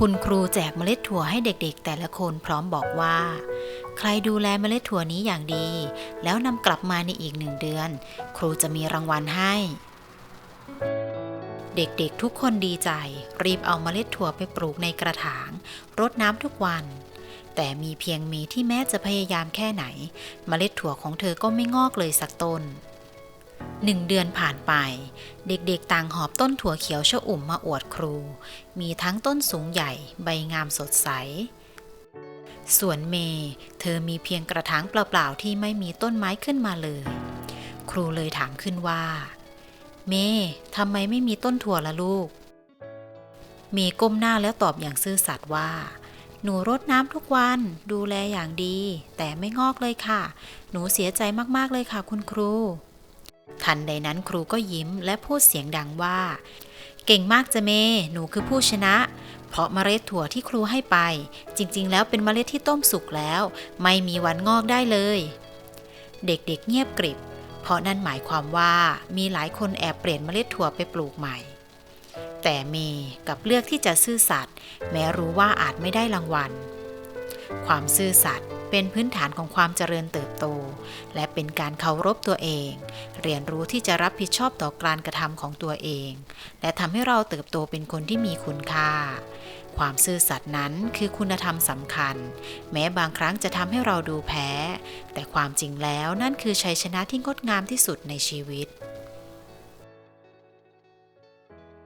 คุณครูแจกเมล็ดถั่วให้เด็กๆ แต่ละคนพร้อมบอกว่า ใครดูแลเมล็ดถั่วนี้อย่างดี แล้วนำกลับมาในอีกหนึ่งเดือน ครูจะมีรางวัลให้ เด็กๆทุกคนดีใจ รีบเอาเมล็ดถั่วไปปลูกในกระถาง รดน้ำทุกวัน แต่มีเพียงเมย์ที่แม้จะพยายามแค่ไหน เมล็ดถั่วของเธอก็ไม่งอกเลยสักต้น หนึ่งเดือนผ่านไป เด็กๆต่างหอบต้นถั่วเขียวชอุ่มมาอวดครู มีทั้งต้นสูงใหญ่ใบงามสดใส ส่วนเมย์เธอมีเพียงกระถางเปล่าๆที่ไม่มีต้นไม้ขึ้นมาเลย ครูเลยถามขึ้นว่า เมย์ทำไมไม่มีต้นถั่วละลูก เมย์ก้มหน้าแล้วตอบอย่างซื่อสัตย์ว่าหนูรดน้ำทุกวันดูแลอย่างดี แต่ไม่งอกเลยค่ะ หนูเสียใจมาก ๆ เลยค่ะคุณครู ทันใดนั้นครูก็ยิ้มและพูดเสียงดังว่า เก่งมากจะเม หนูคือผู้ชนะ เพราะเมล็ดถั่วที่ครูให้ไป จริง ๆ แล้วเป็นเมล็ดที่ต้มสุกแล้ว ไม่มีวันงอกได้เลย เด็กๆเงียบกริบ เพราะนั่นหมายความว่ามีหลายคนแอบเปลี่ยนเมล็ดถั่วไปปลูกใหม่ แต่เมย์กลับเลือกที่จะซื่อสัตย์แม้รู้ว่าอาจไม่ได้รางวัล ความซื่อสัตย์ เป็นพื้นฐานของความเจริญเติบโต และเป็นการเคารพตัวเอง เรียนรู้ที่จะรับผิดชอบต่อการกระทำของตัวเอง และทำให้เราเติบโตเป็นคนที่มีคุณค่า ความซื่อสัตย์นั้นคือคุณธรรมสำคัญ แม้บางครั้งจะทำให้เราดูแพ้ แต่ความจริงแล้วนั่นคือชัยชนะที่งดงามที่สุดในชีวิต